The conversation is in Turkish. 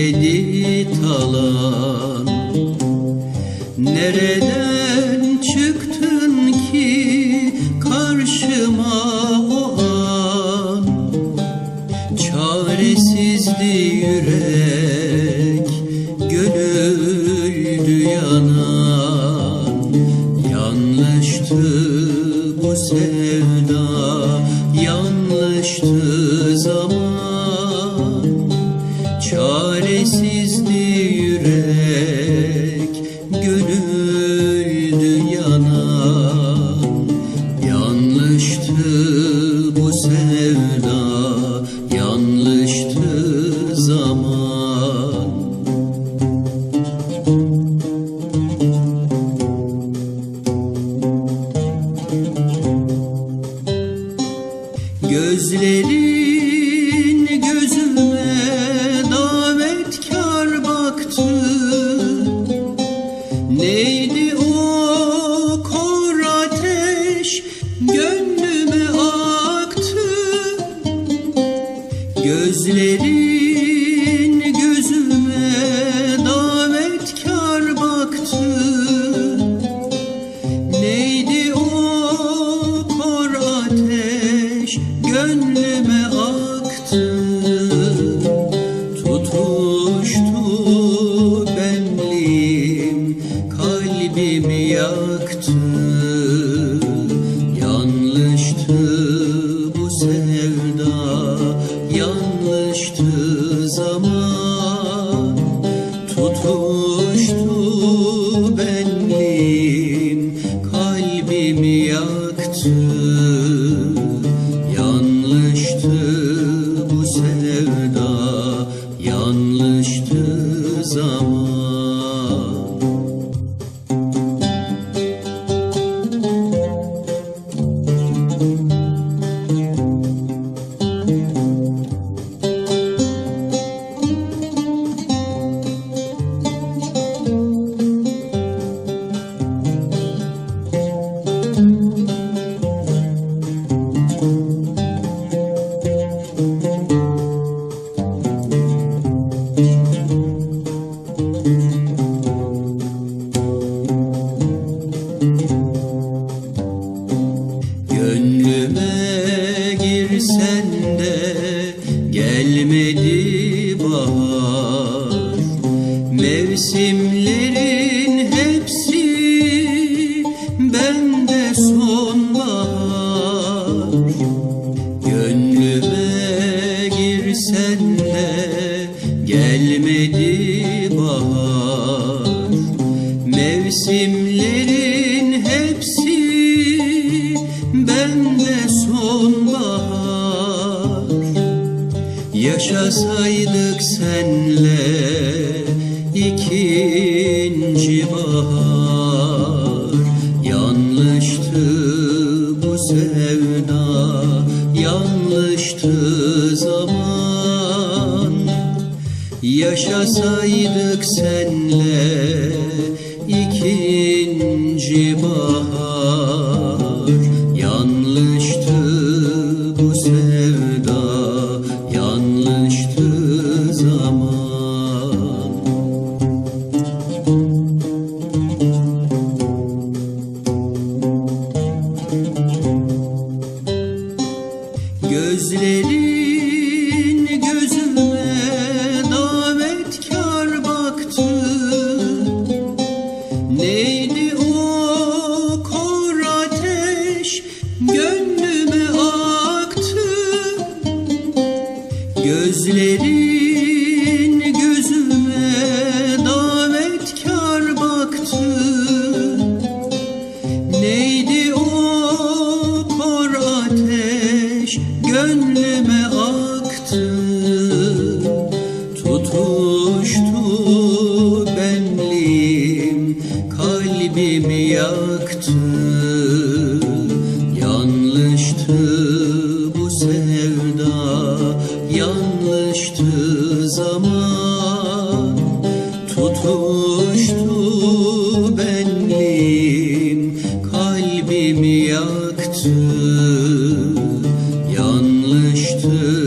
neydi talan. Nereden çıktın ki karşıma o an? Çaresizdi yürek gönüldü yanan. Yanlıştı bu sevda yanlıştı Gözlerin yanlıştı zaman Gönlüme girsen de gelmedi bahar. Mevsimlerin hepsi bende sonbahar. Gönlüme girsen de gelmedi bahar. Mevsimlerin Yaşasaydık senle ikinci bahar. Yanlıştı bu sevda yanlıştı zaman. Yaşasaydık senle Gözlerin gözüme davetkar baktı. Neydi o kor ateş gönlüme aktı? Tutuştu benliğim kalbimi yaktı tutuştu benliğim kalbimi yaktı yanlıştı.